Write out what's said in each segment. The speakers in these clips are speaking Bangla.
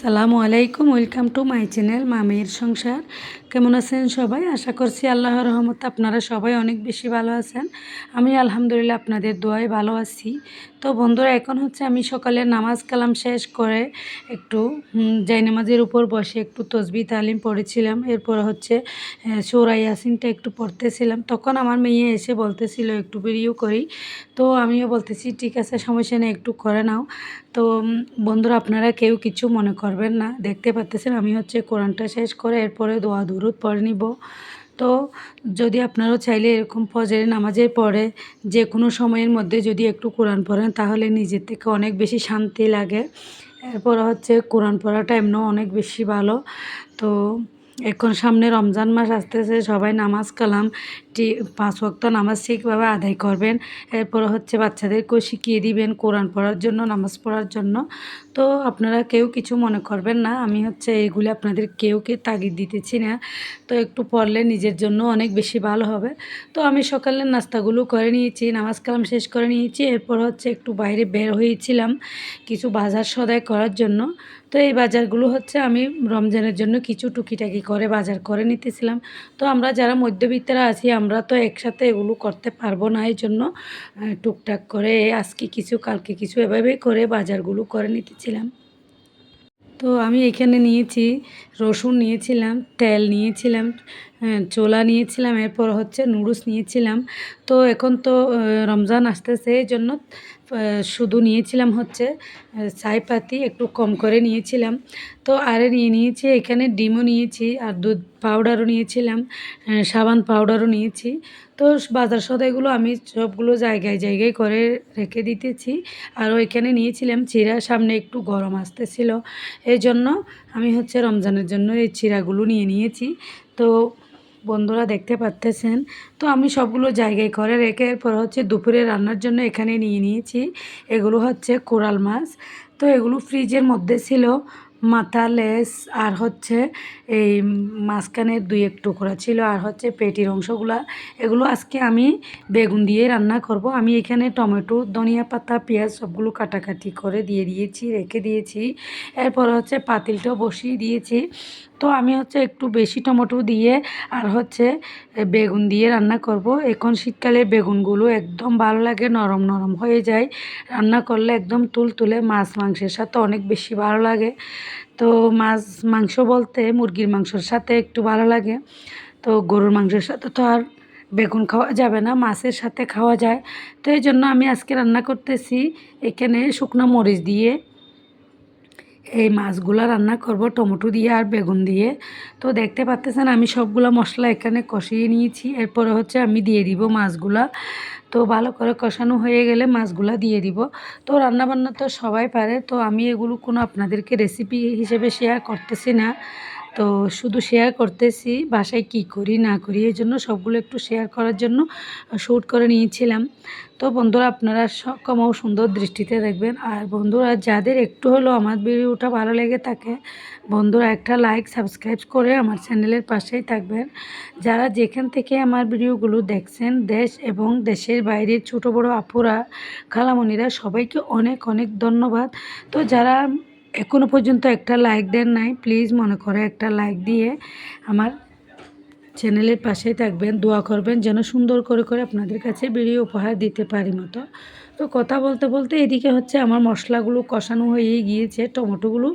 আসসালামু আলাইকুম, ওয়েলকাম টু মাই চ্যানেল মামির সংসার। কেমন আছেন সবাই? আশা করছি আল্লাহর রহমতে আপনারা সবাই অনেক বেশি ভালো আছেন। আমি আলহামদুলিল্লাহ আপনাদের দোয়ায় ভালো আছি। তো বন্ধুরা, এখন হচ্ছে আমি সকালে নামাজ কালাম শেষ করে একটু জাই নামাজের উপর বসে একটু তসবি তালিম পড়েছিলাম। এরপর হচ্ছে সৌরাই ইয়াসিনটা একটু পড়তেছিলাম। তখন আমার মেয়ে এসে বলতেছিল, একটু বেরিয়েও করি। তো আমিও বলতেছি, ঠিক আছে, সমস্যা নেই, একটু করে নাও। তো বন্ধুরা আপনারা কেউ কিছু মনে করবেন না। দেখতে পাচ্তেছেন, আমি হচ্ছে কোরআনটা শেষ করে এরপরে দোয়া, দুরুদ পড়ে নিব। তো, যদি আপনারাও চাইলে এরকম ফজরের নামাজের পরে যে কোনো সময়ের মধ্যে যদি একটু কোরআন পড়েন, তাহলে নিজের থেকে অনেক বেশি শান্তি লাগে। এরপর হচ্ছে কোরআন পড়াটা এমনও অনেক বেশি ভালো। তো, এখন সামনে রমজান মাস আসতেছে, সবাই নামাজ কালাম। পাঁচ ওয়াক্ত নামাজ ঠিকভাবে আদায় করবেন। এরপর হচ্ছে বাচ্চাদেরকেও শিখিয়ে দিবেন, কোরআন পড়ার জন্য, নামাজ পড়ার জন্য। তো আপনারা কেউ কিছু মনে করবেন না। আমি হচ্ছে এইগুলি আপনাদের কেউকে তাগিদ দিতেছি না। তো একটু পড়লে নিজের জন্য অনেক বেশি ভালো হবে। তো আমি সকালের নাস্তাগুলো করে নিয়েছি, নামাজ কালাম শেষ করে নিয়েছি। এরপর হচ্ছে একটু বাইরে বের হয়েছিলাম কিছু বাজার সদায় করার জন্য। তো এই বাজারগুলো হচ্ছে আমি রমজানের জন্য কিছু টুকিটাকি করে বাজার করে নিতেছিলাম। তো আমরা যারা মধ্যবিত্তরা আছি, আমরা তো একসাথে এগুলো করতে পারব না, এই জন্য টুকটাক করে আজকে কিছু, কালকে কিছু এভাবেই করে বাজারগুলো করে নিতেছিলাম। তো আমি এখানে নিয়েছি, রসুন নিয়েছিলাম, তেল নিয়েছিলাম চোলা নিয়েছিলাম, এরপর হচ্ছে নুডলস নিয়েছিলাম। তো এখন তো রমজান আসতেছে, এই জন্য শুধু নিয়েছিলাম হচ্ছে চাইপাতি একটু কম করে নিয়েছিলাম। তো আরে নিয়ে নিয়েছি, এখানে ডিমও নিয়েছি, আর দুধ পাউডারও নিয়েছিলাম সাবান পাউডারও নিয়েছি। তো বাজার সদাইগুলো আমি সবগুলো জায়গায় জায়গায় করে রেখে দিতেছি। আর ওইখানে নিয়েছিলাম চিরা, সামনে একটু গরম আসতেছিল। এই জন্য আমি হচ্ছে রমজানের জন্য এই চিরাগুলো নিয়ে নিয়েছি। তো বন্ধুরা দেখতে পাচ্তেছেন। তো আমি সবগুলো জায়গায় করে রেখে এরপর হচ্ছে দুপুরে রান্নার জন্য এখানে নিয়ে নিয়েছি। এগুলো হচ্ছে কোরাল মাছ। তো এগুলো ফ্রিজের মধ্যে ছিল মাথা লেস আর হচ্ছে এই মাঝখানের দুই এক টুকরা ছিল আর হচ্ছে পেটির অংশগুলো। এগুলো আজকে আমি বেগুন দিয়ে রান্না করব। আমি এখানে টমেটো, ধনিয়া পাতা, পেঁয়াজ সবগুলো কাটাকাটি করে দিয়ে দিয়েছি, রেখে দিয়েছি। এরপর হচ্ছে পাতিলটাও বসিয়ে দিয়েছি। তো আমি হচ্ছে একটু বেশি টমেটো দিয়ে আর হচ্ছে বেগুন দিয়ে রান্না করব। এখন শীতকালে বেগুনগুলো একদম ভালো লাগে, নরম নরম হয়ে যায়। রান্না করলে একদম তুল তুলে মাছ মাংসের সাথে অনেক বেশি ভালো লাগে। তো মাছ মাংস বলতে মুরগির মাংসর সাথে একটু ভালো লাগে। তো গরুর মাংসের সাথে তো আর বেগুন খাওয়া যাবে না, মাছের সাথে খাওয়া যায়। তো এই জন্য আমি আজকে রান্না করতেছি এখানে শুকনো মরিচ দিয়ে। এই মাছগুলো রান্না করব, টমেটো দিয়ে আর বেগুন দিয়ে। তো দেখতে পাচ্তেছেন, আমি সবগুলো মশলা এখানে কষিয়ে নিয়েছি। এরপরে হচ্ছে আমি দিয়ে দিব মাছগুলা। তো ভালো করে কষানো হয়ে গেলে মাছগুলা দিয়ে দিব। তো রান্নাবান্না তো সবাই পারে, তো আমি এগুলো কোনো আপনাদেরকে রেসিপি হিসেবে শেয়ার করতেছি না। তো শুধু শেয়ার করতেছি, বাসায় কি করি, না করি, এই জন্য সবগুলো একটু শেয়ার করার জন্য শ্যুট করে নিয়েছিলাম। তো বন্ধুরা, আপনারা সক্ষমও সুন্দর দৃষ্টিতে দেখবেন। আর বন্ধুরা, যাদের একটু হলেও আমার ভিডিওটা ভালো লেগে থাকে, বন্ধুরা, একটা লাইক সাবস্ক্রাইব করে আমার চ্যানেলের পাশেই থাকবেন। যারা যেখান থেকে আমার ভিডিওগুলো দেখছেন, দেশ এবং দেশের বাইরের ছোট বড় আপুরা, খালামণিরা, সবাইকে অনেক অনেক ধন্যবাদ। তো যারা এখনও পর্যন্ত একটা লাইক দেন নাই। প্লিজ মনে করে একটা লাইক দিয়ে আমার চ্যানেলের পাশেই থাকবেন, দোয়া করবেন, যেন সুন্দর করে করে আপনাদের কাছে ভিডিও উপহার দিতে পারি মতো। তো কথা বলতে বলতে এদিকে হচ্ছে আমার মশলাগুলো কষানো হয়ে গিয়েছে, টমেটোগুলো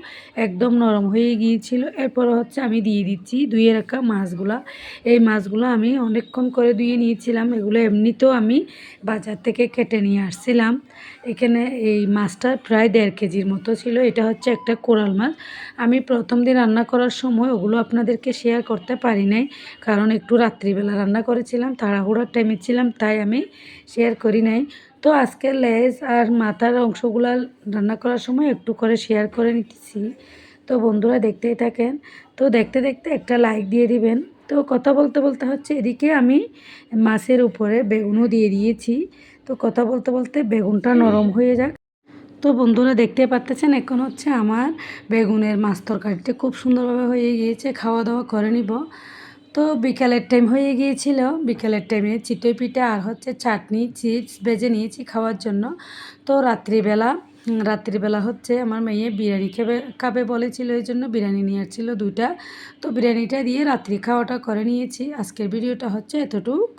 একদম নরম হয়ে গিয়েছিল। এরপর হচ্ছে আমি দিয়ে দিচ্ছি ধুয়ে রাখা মাছগুলা। এই মাছগুলো আমি অনেকক্ষণ করে ধুয়ে নিয়েছিলাম, এগুলো এমনিতেও আমি বাজার থেকে কেটে নিয়ে আসছিলাম। এখানে এই মাছটা প্রায় দেড় কেজির মতো ছিল, এটা হচ্ছে একটা কোরাল মাছ। আমি প্রথম দিন রান্না করার সময় ওগুলো আপনাদেরকে শেয়ার করতে পারি নাই, কারণ একটু রাত্রিবেলা রান্না করেছিলাম, তাড়াহুড়ার টাইমে ছিলাম, তাই আমি শেয়ার করি নাই। তো আজকে লেজ আর মাথার অংশগুলো রান্না করার সময় একটু করে শেয়ার করে নিতেছি। তো বন্ধুরা দেখতেই থাকেন। তো দেখতে দেখতে একটা লাইক দিয়ে দিবেন। তো কথা বলতে বলতে হচ্ছে এদিকে আমি মাছের উপরে বেগুনও দিয়ে দিয়েছি। তো কথা বলতে বলতে বেগুনটা নরম হয়ে যাক। তো বন্ধুরা দেখতে পাচ্তেছেন এখন হচ্ছে আমার বেগুনের মাছ তরকারিটা খুব সুন্দরভাবে হয়ে গিয়েছে। খাওয়া দাওয়া করে নিব। তো বিকালের টাইম হয়ে গিয়েছিল। বিকালের টাইমে চিতই পিঠা আর হচ্ছে চাটনি, চিপস ভেজে নিয়েছি খাওয়ার জন্য। তো রাত্রিবেলা রাত্রিবেলা হচ্ছে আমার মেয়ে বিরিয়ানি খেবে, খাবে বলেছিল, এই জন্য বিরিয়ানি নিয়ে আসছিল দুইটা। তো বিরিয়ানিটা দিয়ে রাত্রি খাওয়াটা করে নিয়েছি। আজকের ভিডিওটা হচ্ছে এতটুক।